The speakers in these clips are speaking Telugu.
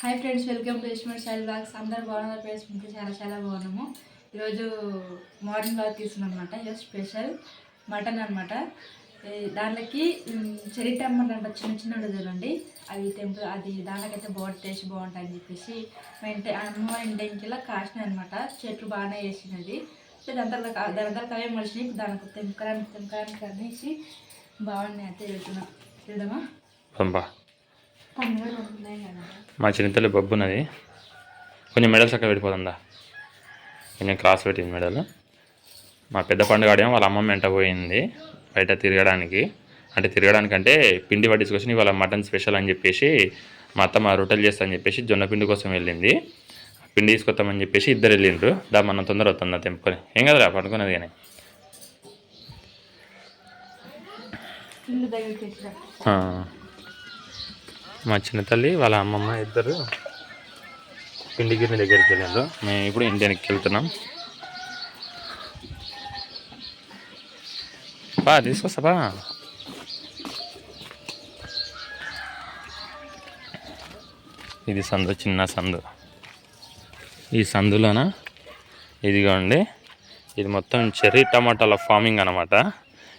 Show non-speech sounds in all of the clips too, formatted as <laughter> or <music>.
Hi friends welcome to ismart style blogs అందరు బాగున్నారు? ఫ్రెండ్స్ మేము చాలా చాలా బాగున్నాము. ఈరోజు మార్నింగ్ బ్లాగ్ తీసుకున్నాం అనమాట ఈరోజు స్పెషల్ మటన్ అనమాట దాంట్లోకి ఉమ్, చెరి అంట చిన్న చిన్న చూడండి అది టెంపుల్ అది దాంట్లోకైతే బాగా టేస్ట్ బాగుంటుంది అని చెప్పేసి మా ఇంటి అమ్మ ఇంటి కాసిన అనమాట చెట్లు బాగానే వేసినది. సో దాని తర్వాత దాని తర్వాత అవే మనిషిని దానికి తెంపడానికి తెంపడానికి అనేసి బాగున్నాయి. అయితే వెళ్తున్నాం వెళ్దామా మా చిన్నతల్లి బొబ్బు ఉన్నది. కొంచెం మెడల్స్ అక్కడ పెట్టిపోతుందా కొంచెం క్రాస్ పెట్టింది మెడల్. మా పెద్ద పండుగ ఆడేమో వాళ్ళ అమ్మమ్మ వెంట పోయింది బయట తిరగడానికి. అంటే తిరగడానికి అంటే పిండి పట్టించుకొచ్చి ఇవాళ మటన్ స్పెషల్ అని చెప్పేసి మా అత్త మా రొట్టెలు చేస్తా అని చెప్పేసి జొన్న పిండి కోసం వెళ్ళింది. పిండి తీసుకొస్తామని చెప్పేసి ఇద్దరు వెళ్ళిండ్రు. దా మనం తొందర వస్తుందా తెంపుకొని. ఏం కదరా పడుకున్నది కానీ? ఆ. మా చిన్న తల్లి వాళ్ళ అమ్మమ్మ ఇద్దరు పిండిగిరిని దగ్గరికి వెళ్ళారు మేము ఇప్పుడు ఇండియాకి వెళ్తున్నాం. బా తీసుకొస్తా బా. ఇది సందు చిన్న సందు. ఈ సందులోన? ఇదిగోండి. ఇది మొత్తం చెర్రీ టమాటాల ఫార్మింగ్ అనమాట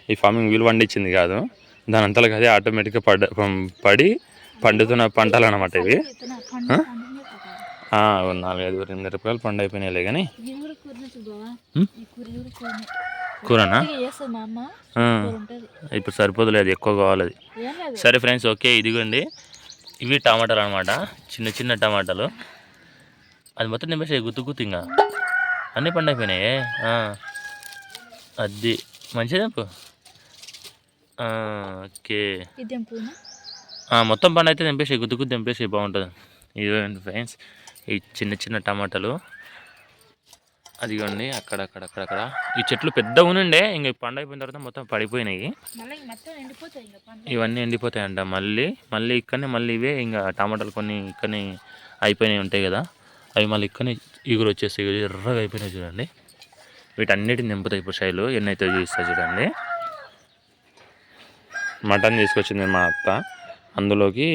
ఈ ఫార్మింగ్ వీలు పండించింది కాదు. దాని అంతలకు అదే ఆటోమేటిక్గా పడ పడి పండుతున్న పంటలు అనమాట ఇవి నాలుగైదు రెండు రూపాయలు పండు అయిపోయినాయిలే కానీ కూరనా ఇప్పుడు సరిపోదులే అది ఎక్కువ కావాలి అది లేదు. సరే ఫ్రెండ్స్ ఓకే ఇదిగోండి. ఇవి టమాటాలు అనమాట చిన్న చిన్న టమాటాలు. అది మొత్తం నింపేసి గుత్తు గుత్తు ఇంకా అన్నీ పండు అయిపోయినాయి. అది ఆ, ఓకే. మొత్తం పండు అయితే తెంపేసి గుద్దు గుద్దు తెంపేసి బాగుంటుంది. ఇదిగోండి ఫ్రెండ్స్ ఈ చిన్న చిన్న టమాటాలు. అదిగోండి అక్కడ అక్కడ అక్కడ అక్కడ ఈ చెట్లు పెద్దగా ఉండే ఇంక పండు అయిపోయిన తర్వాత మొత్తం పడిపోయినాయి. మొత్తం ఎండిపోతాయి ఇవన్నీ ఎండిపోతాయంట. మళ్ళీ మళ్ళీ ఇక్కడనే మళ్ళీ ఇవే ఇంకా టమాటాలు కొన్ని ఇక్కడనే అయిపోయినాయి ఉంటాయి కదా. అవి మళ్ళీ ఇక్కడనే ఈగురు వచ్చేసి ఎర్రగా అయిపోయినాయి చూడండి. వీటన్నిటిని నింపుతాయి ఇప్పుడు శైలు ఎన్నైతే చూపిస్తా చూడండి. మటన్ తీసుకొచ్చింది మా అత్త. అందులోకి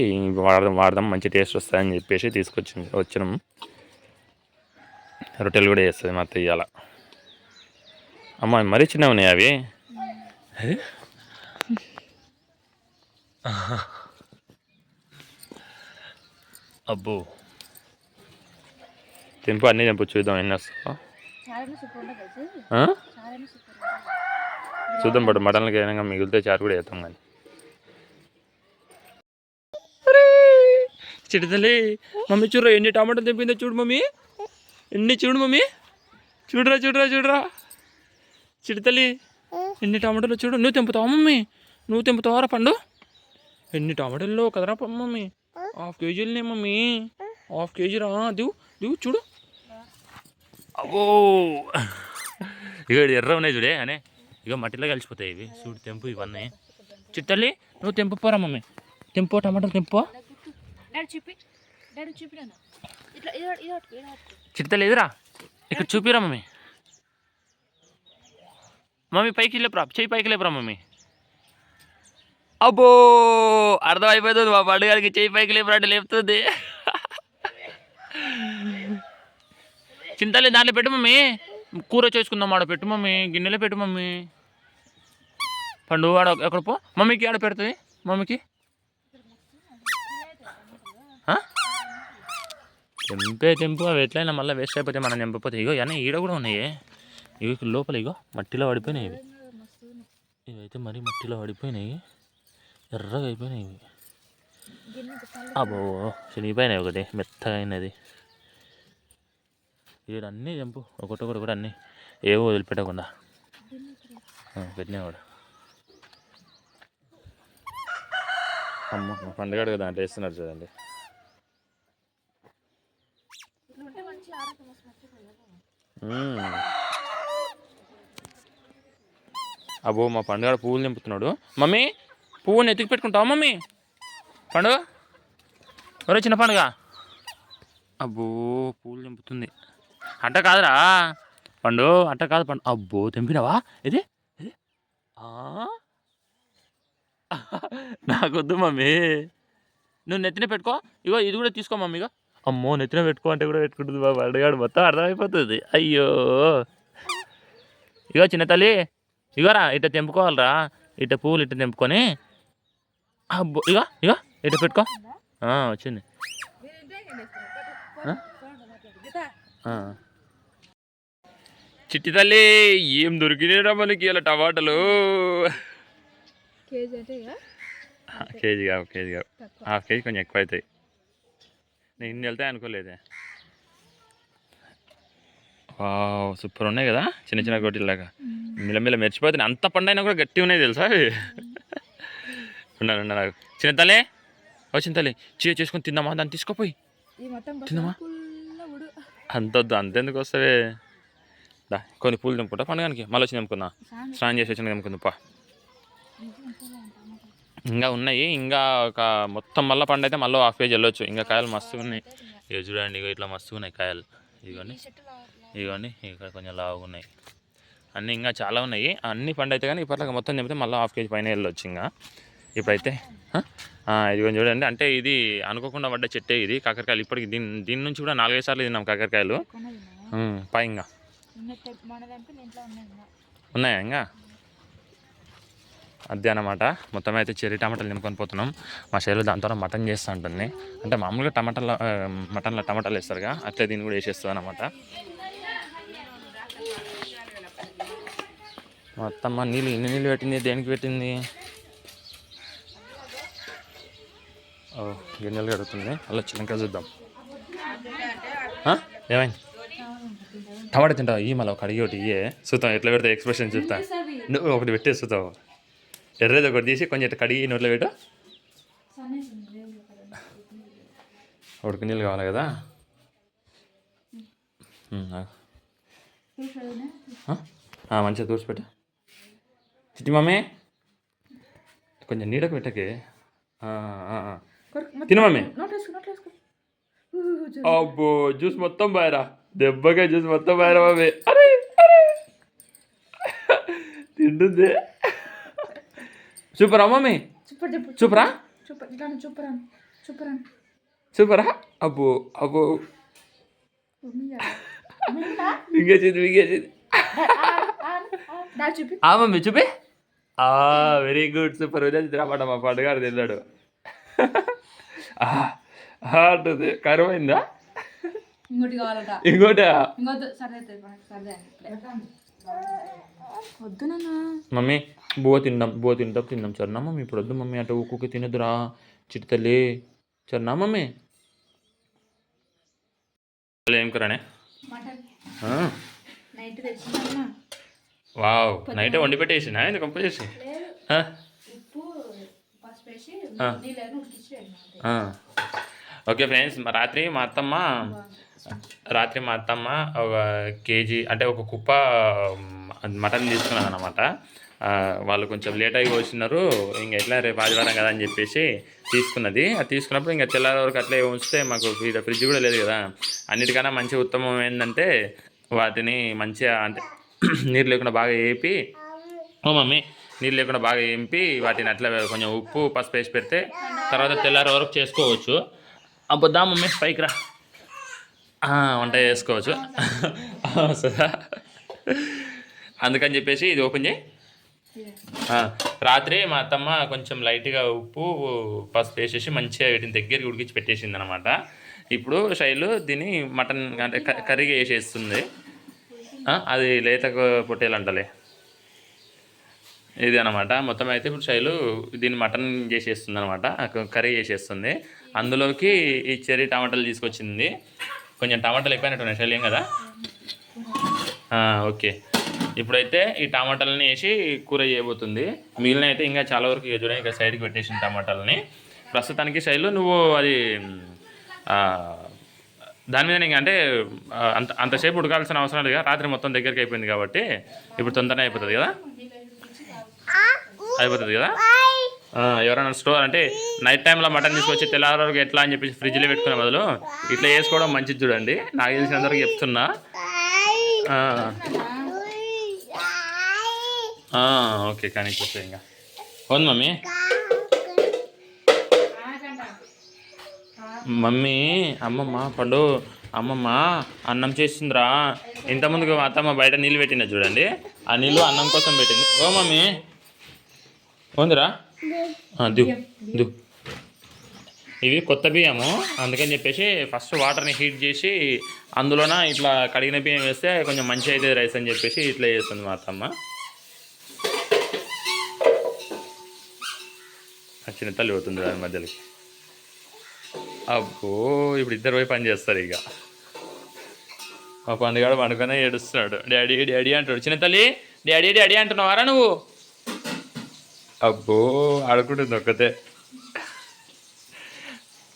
వాడదాం వాడదాం మంచి టేస్ట్ వస్తాయని చెప్పేసి తీసుకొచ్చింది వచ్చినాం. రొట్టెలు కూడా చేస్తుంది మా అత్త ఇవాళ అమ్మ మరీ చిన్నగా ఉన్నాయి అవి? అబ్బో. తెంపు అన్నీ తెంపు చూద్దాం ఎన్ని ఉంటుంది చూద్దాం పట్టు మటన్లకి ఏదైనా మిగిలితే చారు కూడా వేస్తాం కానీ. చిడతలే మమ్మీ చూడరా ఎన్ని టమాటాలు తెంపిందో చూడు మమ్మీ. ఎన్ని చూడు మమ్మీ. చూడరా చూడరా చూడరా. చిడతలి ఎన్ని టమాటాలు చూడు. నువ్వు తెంపుతావా మమ్మీ? నువ్వు తెంపుతావారా పండు. ఎన్ని టమాటాలు కదరా మమ్మీ. హాఫ్ కేజీలనే మమ్మీ. హాఫ్ కేజీ రా. దివు దివు చూడు. అబ్బో. ఇక ఎర్ర ఉన్నాయి చూడే అనే. ఇక మట్టిలో కలిసిపోతాయి ఇవి. చూడు తెంపు ఇవన్నీ. చిట్టల్లి నువ్వు తెంపు పోరా మమ్మీ. తెంపో టమాటాలు తెంపో. డాడీ చూపి డాడీ చూపినాను ఇట్లా ఇది ఇది ఇది చిట్టల్లి ఎదురా ఇక్కడ చూపిరా మమ్మీ. మమ్మీ పైకి లేపురా చెయ్యి పైకి లేపురా మమ్మీ. అబ్బో అర్థం అయిపోతుంది మా పండుగకి చెయ్యి పైకి లేపురా అంటే లేపుతుంది. చింతలే దాంట్లో పెట్టు మమ్మీ. కూర చేసుకుందాం ఆడ పెట్టు మమ్మీ గిన్నెలో పెట్టు మమ్మీ. పండు ఆడ ఎక్కడ పో? మమ్మీకి ఆడ పెడుతుంది మమ్మీకి. తెంపే తెంపు అవి ఎట్లయినా మళ్ళీ వేస్ట్ అయిపోతే మనం తెంపపోతే ఇగో అన్నీ ఈడ కూడా ఉన్నాయి. ఇవి లోపల ఇగో మట్టిలో పడిపోయినాయి ఇవి. ఇవైతే మరీ మట్టిలో పడిపోయినాయి. ఎర్రగా అయిపోయినాయి ఇవి. అబ్బో చినిగిపోయినాయి ఒకటి మెత్తగా అయినది. ఈడ అన్నీ తెంపు ఒకటొకటి కూడా అన్నీ. ఏవో వదిలిపెట్టకుండా. ఆ, కూడా. అమ్మ మా పండుగ కదా దాంట్లో వేస్తున్నారు చూడండి ఉంటే మంచి ఆరోగ్యం వస్తుంది మ్మ్. అబ్బో మా పండుగ పువ్వులు నింపుతున్నాడు. మమ్మీ పువ్వుని ఎత్తికి పెట్టుకుంటావా మమ్మీ? పండుగ? ఎవరో చిన్న పండుగ. అబ్బో పువ్వులు నింపుతుంది. అట్ట కాదురా. పండు అట్ట కాదు పండు. అబ్బో తెంపినావా? ఇది ఇది నాకొద్దు మమ్మీ. నువ్వు నెత్తిన పెట్టుకో. ఇగో ఇది కూడా తీసుకో మమ్మీ ఇగో. అమ్మో నెత్తిన పెట్టుకో అంటే కూడా పెట్టుకుంటుంది బాబు. అడగాడు మొత్తం అర్థమైపోతుంది. అయ్యో. ఇగో చిన్న తల్లి ఇగోరా ఇట్ట తెంపుకోవాలరా. ఇట్ట పువ్వులు ఇట్ట తెంపుకొని. అబ్బో ఇగో ఇగో ఇట్ట పెట్టుకో. వచ్చింది. చిట్టి తల్లి ఏం దొరికినాయిరా మనకి ఇలా టమాటాలు? కేజీ కావు కేజీ కావు. హాఫ్ కేజీ కొంచెం ఎక్కువ అవుతాయి నేను ఇన్ని వెళ్తాయి అనుకోలేదే. సూపర్ ఉన్నాయి కదా చిన్న చిన్న గొట్టిలాగా మిలమిల మెరిచిపోతున్నాయి అంత పండైనా కూడా గట్టి ఉన్నాయి తెలుసా అవి? ఉన్నాను ఉన్నా నాకు చిన్న తల్లి ఓ చిన్న తల్లి చీ చేసుకొని తిందామా? దాన్ని తీసుకోపోయి. ఉడు అంత వద్దు అంతెందుకు వస్తావే దా కొన్ని పూలు తెంపుకుంటా పండుగనికి. మళ్ళీ వచ్చి తెంపుకుందా. స్నానం చేసి వచ్చిన తెంపుకుందా పా. ఇంకా ఉన్నాయి. ఇంకా ఒక మొత్తం మళ్ళీ పండు అయితే మళ్ళీ హాఫ్ పేజ్ వెళ్ళొచ్చు. ఇంకా కాయలు మస్తుగా ఉన్నాయి. ఇక చూడండి ఇగో ఇట్లా మస్తుగా ఉన్నాయి కాయలు. ఇదిగోండి ఇదిగోండి ఇక్కడ కొంచెం లావుగా ఉన్నాయి. అన్నీ ఇంకా చాలా ఉన్నాయి. అన్ని పండు అయితే కానీ ఇప్పటిలాగా మొత్తం చెప్తే మళ్ళీ హాఫ్ కేజీ పైన వెళ్ళొచ్చు ఇంకా. ఇప్పుడైతే? ఆ, ఇదిగో చూడండి. అంటే ఇది అనుకోకుండా పడ్డ చెట్టే ఇది కాకరకాయలు ఇప్పటికి దీని దీని నుంచి కూడా నాలుగైదు సార్లు తిన్నాం కాకరకాయలు. ఉమ్, పై ఇంకా. మనదంటే ఇంట్లో ఉన్నాయి ఇంకా. అదే అన్నమాట మొత్తం అయితే చెర్రీ టమాటాలు నింపుకొని పోతున్నాం. మా శైలు దాంతో మటన్ చేస్తూ ఉంటుంది. అంటే మామూలుగా టమాటాలు మటన్లో టమాటాలు వేస్తారుగా. అట్లే దీన్ని కూడా వేసేస్తుంది అనమాట మొత్తం మా నీళ్ళు ఎన్ని నీళ్ళు పెట్టింది? దేనికి పెట్టింది? ఓ గిన్నెలు కడుగుతుంది అలా చిన్నగా చూద్దాం. ఏమైంది? టమాటా తింటావు? ఈ మళ్ళీ ఒక అడిగి ఒకటి ఇయ్యే. చూద్దాం ఎట్లా పెడితే ఎక్స్ప్రెషన్ చూస్తా నువ్వు ఒకటి పెట్టేసి చూద్దాం ఎర్రది ఒకటి తీసి కొంచెం కడిగి నోట్లో పెట్టు. ఉడికి నీళ్ళు కావాలి కదా? మంచిగా తూర్చిపెట్టు చిట్టి మమ్మీ కొంచెం నీడకు పెట్టకే. తిన మమ్మీ అబ్బో జ్యూస్ మొత్తం బాయరా దెబ్బగా జ్యూస్ మొత్తం బాయరా మమ్మీ అరే అరే. తింటుంది. సూపరా మమ్మీ చూపర్ చెప్పు సూపరా సూపరా అబ్బో అబ్బో మింగేసింది మింగేసింది ఆ మమ్మీ చూపి ఆ వెరీ గుడ్ సూపర్ ఉదయం తినమాట మా పండుగారు తిన్నాడు అంటుంది ఇంకోటి కావాలట ఇంకోట సరే వద్దు మమ్మీ బువ్వ తిందాం బువ్వ తింటాం తిందాం సరేనా మమ్మీ ఇప్పుడు వద్దు మమ్మీ. అటు ఊకుకి తినదురా చిట్టి తల్లి సరేనా మమ్మీ. ఏం కూరనే వావ్ నైటే వండి పెట్టేసిన ఇది కంప చేసి. ఓకే ఫ్రెండ్స్ రాత్రి మా అత్తమ్మ రాత్రి మా అత్తమ్మ ఒక కేజీ అంటే ఒక కుప్ప మటన్ తీసుకున్నాను అనమాట వాళ్ళు కొంచెం లేట్ అయి వచ్చినారు ఇంకా ఎట్లా రేపు ఆదివారం కదా అని చెప్పేసి తీసుకున్నది. అది తీసుకున్నప్పుడు ఇంకా తెల్లారి వరకు అట్లే ఉంచితే మాకు ఇది ఫ్రిడ్జ్ కూడా లేదు కదా. అన్నిటికన్నా మంచి ఉత్తమం ఏంటంటే వాటిని మంచిగా అంటే <clears throat> నీరు లేకుండా బాగా వేపి ఓ మమ్మీ నీళ్ళు లేకుండా బాగా ఏంపి వాటిని అట్లా కొంచెం ఉప్పు పసుపు వేసి పెడితే తర్వాత తెల్లారి వరకు చేసుకోవచ్చు. అబ్బుద్దా మమ్మీ పైకి రా. వంట చేసుకోవచ్చు. <laughs> వస్తుందా అందుకని చెప్పేసి ఇది ఓపెన్ చేయి. రాత్రి మా అత్తమ్మ కొంచెం లైట్గా ఉప్పు పసుపు వేసేసి మంచిగా వీటిని దగ్గరికి ఉడికించి పెట్టేసింది అనమాట ఇప్పుడు శైలు దీన్ని మటన్ అంటే కర్రీ వేసేస్తుంది అది లేత పొట్టేలంటలే. ఇది అనమాట మొత్తం అయితే ఇప్పుడు శైలు దీన్ని మటన్ చేసేస్తుంది అనమాట కర్రీ చేసేస్తుంది. అందులోకి ఈ చెర్రీ టమాటాలు తీసుకొచ్చింది. కొంచెం టమాటాలు ఎక్కువైనట్టున్నాయి. శైలు ఏం కదా? ఓకే. ఇప్పుడైతే ఈ టమాటాలని వేసి కూర చేయబోతుంది. మిగిలిన అయితే ఇంకా చాలా వరకు చూడండి ఇంకా సైడ్కి పెట్టేసిన టమాటాలని. ప్రస్తుతానికి శైలు నువ్వు అది దాని మీద ఇంకా అంటే అంత అంతసేపు ఉడకాల్సిన అవసరం లేదు కదా రాత్రి మొత్తం దగ్గరికి అయిపోయింది కాబట్టి ఇప్పుడు తొందరనే అయిపోతుంది కదా? అయిపోతుంది కదా? ఎవరైనా స్టోర్ అంటే నైట్ టైంలో మటన్ తీసుకొచ్చి తెల్లవారు వరకు ఎట్లా అని చెప్పేసి ఫ్రిడ్జ్లో పెట్టుకునే బదులు ఇట్లా వేసుకోవడం మంచిది చూడండి. నాకు తెలిసినంతవరకు చెప్తున్నా. ఓకే కానీ కూర్చో ఇంకా అవును మమ్మీ? మమ్మీ అమ్మమ్మ పండు అమ్మమ్మ అన్నం చేస్తుందిరా ఇంతకుముందుకు అత్తమ్మ బయట నీళ్ళు పెట్టిన చూడండి. ఆ నీళ్ళు అన్నం కోసం పెట్టింది. ఓ మమ్మీ. ఉందిరా? దు దు ఇవి కొత్త బియ్యము. అందుకని చెప్పేసి ఫస్ట్ వాటర్ని హీట్ చేసి అందులోన ఇట్లా కడిగిన బియ్యం వేస్తే కొంచెం మంచి అవుతుంది రైస్ అని చెప్పేసి ఇట్లా చేస్తుంది మా అత్తమ్మ. చిన్న తల్లి పోతుంది దాని మధ్యలోకి. అబ్బో ఇప్పుడు ఇద్దరు పోయి పని చేస్తారు ఇక. మా పండుగాడు పండుగనే ఏడుస్తున్నాడు. డాడీ డాడీ అంటాడు చిన్న తల్లి డాడీ డాడీ అంటున్నావారా నువ్వు? అబ్బో ఆడుకుంటుంది ఒక్కతే.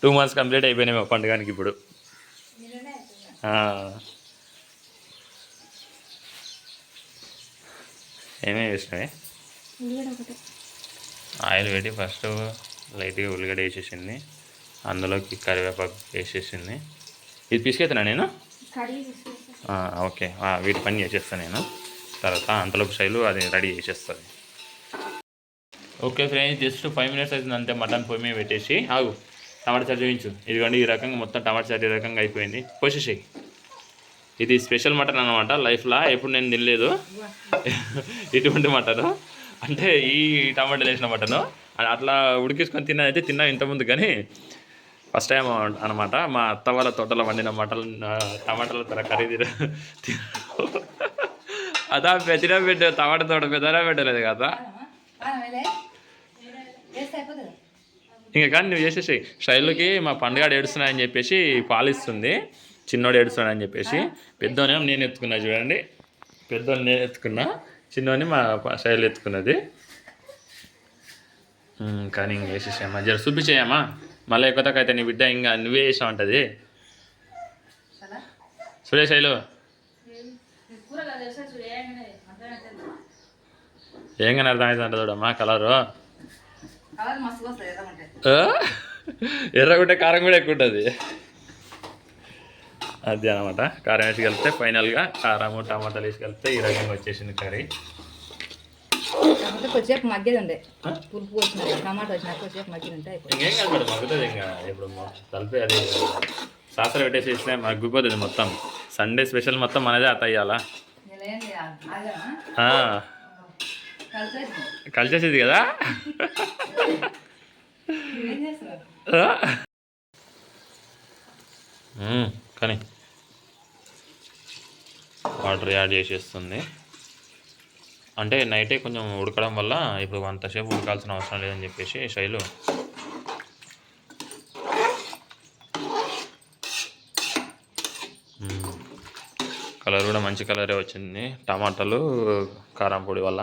టూ మంత్స్ కంప్లీట్ అయిపోయినాయి మా పండుగనికి ఇప్పుడు. ఏమేమి చేసినవి? ఆయిల్ పెట్టి ఫస్ట్ లైట్గా ఉల్లిగడ్డ వేసేసింది. అందులోకి కరివేపాకు వేసేసింది. ఇది పిసికెత్తున్నా నేను? ఓకే. వీటి పని చేసేస్తాను నేను. తర్వాత అంతలోపు శైలు అది రెడీ చేసేస్తుంది. Okay friends just five minutes అవుతుంది అంతే. మటన్ పొయ్యి మీద పెట్టేసి. ఆగు. టమాటా చారు చూపించు. ఇదిగోండి ఈ రకంగా మొత్తం టమాటా చారు ఈ రకంగా అయిపోయింది. పోసేసేయి ఇది స్పెషల్ మటన్ అనమాట లైఫ్లో ఎప్పుడు నేను తినలేదు. ఇటువంటి మటను. అంటే ఈ టమాటాలు వేసిన మటను. అట్లా ఉడికించుకొని తిన్నా అయితే తిన్నా ఇంతకుముందు కానీ ఫస్ట్ టైం అనమాట మా అత్త వాళ్ళ తోటలో వండిన మటన్ టమాటాల తర కర్రీ తిన అదా పెద్దగా పెట్టే టమాటా తోట పెద్దగా పెట్టలేదు కదా. ఇంకా కానీ నువ్వు చేసేసి శైలుకి మా పండుగ ఏడుస్తున్నాయని చెప్పేసి పాలిస్తుంది. చిన్నోడు ఏడుస్తున్నాడని చెప్పేసి. పెద్దోనేమో నేను ఎత్తుకున్నా చూడండి. పెద్దోని నేను ఎత్తుకున్నా. చిన్నోని మా శైలు ఎత్తుకున్నది. కానీ ఇంక వేసేసామా జర చూపించేయమ్మా. మళ్ళీ ఎక్కువ అయితే నీ బిడ్డ ఇంకా నువ్వే అంటది చాలా చూడే శైలు కూర తెలుసా చూడు ఏమైనా అర్థమైతే ఏం కానీ అర్థమవుతుందంట చూడమ్మా కలరు. ఎర్రగుంటే కారం కూడా ఎక్కువ ఉంటుంది. అది అనమాట. కారం వేసి కలిపితే ఫైనల్గా కారము టమాటాలు వేసి కలిపితే ఈ రకంగా వచ్చేసింది కర్రీ. కొద్దిసేపు మగ్గేది ఉండే పులుపు వచ్చిన టమాటా వచ్చిన కొద్దిసేపు మగ్గిది ఉంటే అయిపోయింది ఇంకేం కాదు మేడం మగ్గుతుంది ఇంకా. ఇప్పుడు మొ- కలిపి అది సాసర పెట్టేసి ఇస్తే మగ్గిపోతుంది మొత్తం. సండే స్పెషల్ మొత్తం మనదే కలిసేసి కలిసేసింది కదా? కానీ వాటర్ యాడ్ చేసేస్తుంది. అంటే నైటే కొంచెం ఉడకడం వల్ల ఇప్పుడు అంతసేపు ఉడకాల్సిన అవసరం లేదని చెప్పేసి శైలు. కలర్ కూడా మంచి కలరే వచ్చింది. టమాటాలు కారం పొడి వల్ల.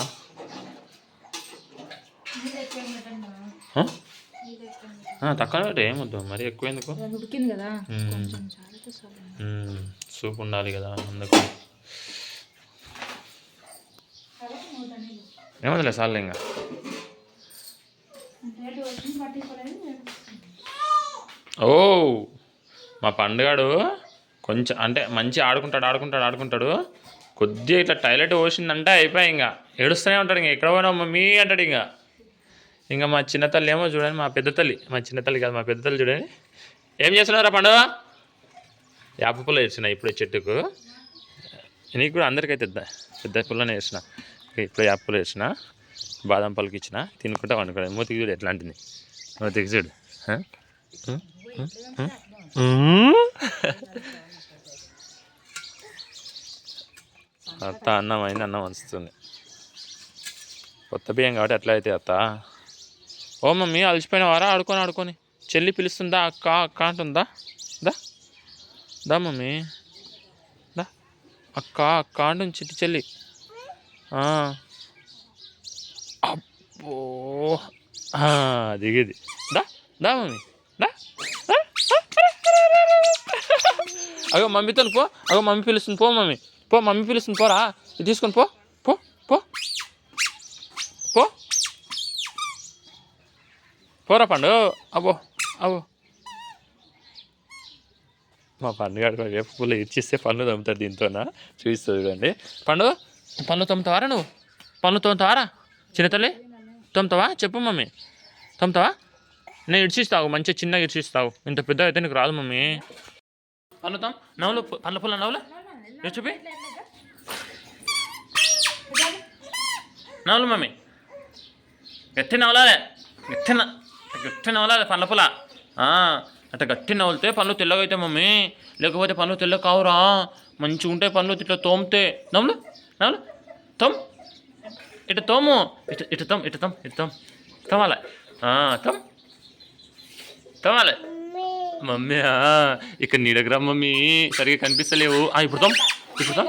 తక్కువ ఏమొద్దు మరి ఎక్కువ ఎందుకు. సూప్ ఉండాలి కదా అందుకు. ఏమదిలే సార్లు ఇంకా ఓ మా పండుగాడు కొంచెం అంటే మంచి ఆడుకుంటాడు ఆడుకుంటాడు ఆడుకుంటాడు. కొద్దిగా ఇట్లా టాయిలెట్ పోసిందంటే అయిపోయి ఇంకా. ఏడుస్తూనే ఉంటాడు ఇంకా. ఎక్కడ పోయినా మమ్మీ అంటాడు ఇంకా. ఇంకా మా చిన్న తల్లి ఏమో చూడండి మా పెద్ద తల్లి. మా చిన్న తల్లి కాదు మా పెద్ద తల్లి చూడండి. ఏం చేస్తున్నారా పండుగ యాప పుల్ల వేసిన ఇప్పుడు చెట్టుకు. నీకు కూడా అందరికైతే పెద్ద పుల్లనే వేసిన ఇప్పుడు యాప వేసిన బాదం పలుకు ఇచ్చిన తినుకుంటా వండుకోండి మూతికి చూడు ఎట్లాంటిది. మూతికి చూడు. అత్త అన్నం అయింది అన్నం వస్తుంది కొత్త బియ్యం కాబట్టి ఎట్లా అయితే అత్త. ఓ మమ్మీ అలసిపోయినవారా? ఆడుకొని ఆడుకొని. చెల్లి పిలుస్తుందా? అక్క అక్క అంటుందా? దా. దా మమ్మీ. దా. అక్క అక్క అంటుంది చిట్టి చెల్లి. అబ్బో. దిగేది. దా దా మమ్మీ. దా. అగో మమ్మీతో పో. అగో మమ్మీ పిలుస్తుంది. పో మమ్మీ. పో మమ్మీ పిలుస్తుంది. పోరా. ఇది తీసుకొని పో. పో పో. పో. పోరా పండు. అబ్బో అబ్బో. మా పండుగ రేపు పుల్ల ఇచ్చిస్తే పండు తమ్ముతాడు దీంతోనా? చూపిస్తుంది చూడండి. పండు పనులు తమ్ముతావారా నువ్వు? పనులు తోముతావారా చిన్నతల్లి తోముతావా? చెప్పు మమ్మీ. తోముతావా? నేను ఇడిచిస్తావు మంచిగా చిన్నగా ఇడిచిస్తావు ఇంత పెద్ద అయితే నీకు రాదు మమ్మీ. పన్నుతాం నవ్వులు పనుల పుల్ల నవ్వులు. చూపి. నవ్వులు మమ్మీ. గట్టి నవ్వలాలే. గట్టి గట్టి నవ్వలాలి పండ్ల పుల్ల. ఆ, గట్టి నవ్వులితే పళ్ళు తెల్లగా అయితే మమ్మీ. లేకపోతే పళ్ళు తెల్ల కావురా. మంచిగా ఉంటాయి పనులు ఇట్లా తోమితే. నవ్వులు. నవ్వులు తోమ్. ఇటు తోము. ఇటు ఇటు తోమ్ ఇటు తోమ్ ఇటు తొమ్. తోమాలి. ఆ, తోమాలి. మమ్మీ ఆ, ఇక్కడ నీడగరా మమ్మీ. సరిగా కనిపిస్తలేవు. ఆ, ఇప్పుడు తోమ్. ఇప్పుడు తోమ్.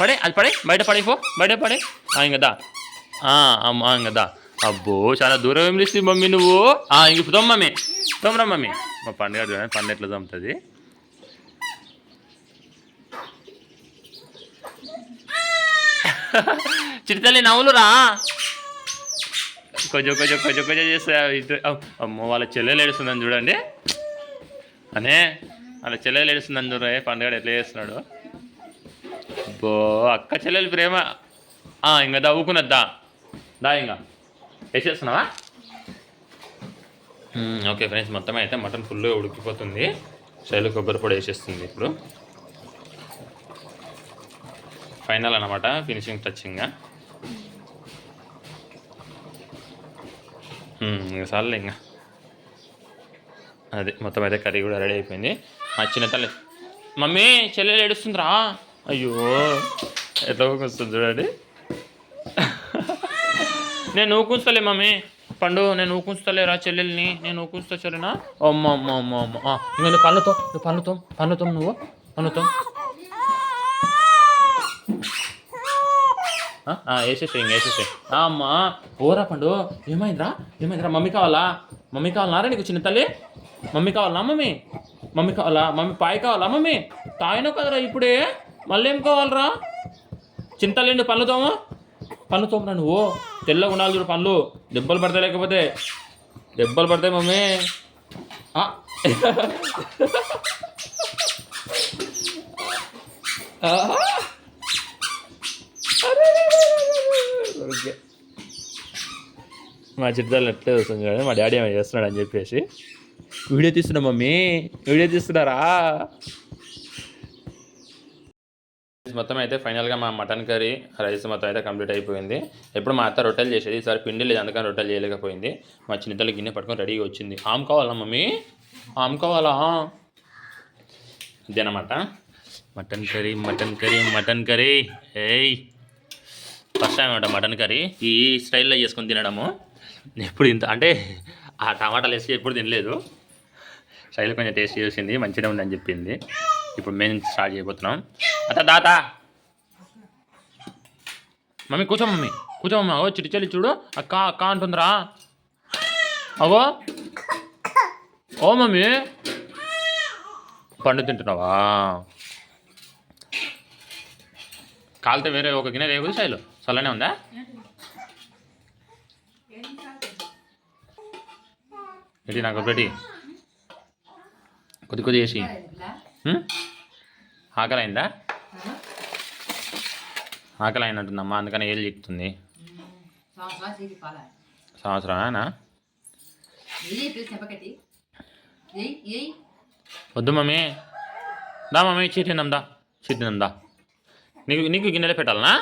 పడే అది పడే. బయట పడేపో బయట పడే. ఆ, ఇంక అమ్మా ఇంక అబ్బో చాలా దూరం ఏం లేచి మమ్మీ నువ్వు? ఆ, ఇంక తోమ్ మమ్మీ. తోమరా మమ్మీ. మా పండుగ చూడండి పండుగ ఎట్లా తోముతుంది? చిరుతల్లి నవ్వులురా. కొంచెం కొంచెం కొంచెం కొంచెం చేస్తా అమ్మో వాళ్ళ చెల్లెలు ఏడుస్తుందని చూడండి. అనే వాళ్ళ చెల్లెలు ఏడుస్తుందని చూడరా పండుగ ఎట్లా చేస్తున్నాడు. అబ్బో అక్క చెల్లెలు ప్రేమ. ఇంకా దా దా ఇంకా. వేసేస్తున్నావా? ఓకే ఫ్రెండ్స్ మొత్తం అయితే మటన్ ఫుల్గా ఉడికిపోతుంది. శైలు కొబ్బరి పొడి వేసేస్తుంది ఇప్పుడు. ఫైనల్ అనమాట ఫినిషింగ్ టచింగ్ సార్లు ఇంకా అది మొత్తం అయితే కర్రీ కూడా రెడీ అయిపోయింది. మా చిన్న తల్లి మమ్మీ చెల్లెలు ఏడుస్తుందిరా? అయ్యో ఎట్లా వస్తుంది చూడండి. నేను ఊకుంచలే మమ్మీ పండు నేను ఊకుంచలేరా చెల్లెల్ని? నేను ఊకుంచుతా చెల్లినా అమ్మ అమ్మ అమ్మ అమ్మ పన్నుతో ఇంకా నువ్వు పళ్ళతో నువ్వు పళ్ళతో పళ్ళతో నువ్వు పళ్ళతో వేసేసే ఇంక వేసేసే అమ్మా. ఓరా పండు ఏమైందిరా? ఏమైందిరా? మమ్మీ కావాలా? మమ్మీ కావాలన్నారా నీకు చిన్న తల్లి? మమ్మీ కావాలా మమ్మీ? మమ్మీ కావాలా? మమ్మీ పాయ్ కావాలా మమ్మీ? తాయినో కదరా ఇప్పుడే? మళ్ళీ ఏం కావాలరా? చింతలేండి పళ్ళు తోము? పళ్ళు తోమరా నువ్వు? తెల్లగా ఉండాలి చూడు పళ్ళు దెబ్బలు పడతాయి లేకపోతే. దెబ్బలు పడతాయి మమ్మీ. ఆ. ఆ. ఓకే మా చిట్టాలు ఎట్లా చూస్తుంది చూడండి మా డాడీ ఏమైనా చేస్తున్నాడు అని చెప్పేసి. వీడియో తీస్తున్నా మమ్మీ. వీడియో తీస్తున్నారా? మొత్తం అయితే ఫైనల్గా మా మటన్ కర్రీ రైస్ మొత్తం అయితే కంప్లీట్ అయిపోయింది. ఎప్పుడు మా అత్త రొట్టెలు చేసేది ఈసారి పిండి లేదు అందుకని రొట్టెలు చేయలేకపోయింది. మా చిన్నతల్లి గిన్నె పట్టుకొని రెడీగా వచ్చింది. ఆమ్ కావాలా మమ్మీ? ఆమ్ కావాలా? ఇదేనమాట mutton curry mutton curry mutton curry. ఏయ్. ఫస్ట్ టైం అనమాట మటన్ కర్రీ? ఈ స్టైల్లో చేసుకొని తినడము. ఎప్పుడు ఇంత అంటే ఆ టమాటాలు వేసి ఎప్పుడు తినలేదు. స్టైల్ కొంచెం టేస్ట్ చేసింది మంచిగా ఉందని చెప్పింది. ఇప్పుడు మేము స్టార్ట్ చేయబోతున్నాం. అత్త దాత మమ్మీ కూర్చో మమ్మీ కూర్చో మమ్మీ. ఓ చిటి చెల్లి చూడు అక్క అక్క అంటుందిరా. అవో ఓ మమ్మీ. పండు తింటున్నావా? కాలితే వేరే ఒక గిన్నె వేయకూడదు శైలు చల్లనే ఉందా? ఇది నాకు ఒకటి? కొద్ది కొద్ది వేసి? ఆకలి అయిందా ఆకలి అయినట్టుందమ్మా అందుకని ఏళ్ళు చిక్కుతుంది. సంవత్సరమేనా? వద్దు మమ్మీ. దా మమ్మీ చీటిందాం చీటిందాం నీకు నీకు గిన్నెలే పెట్టాలనా?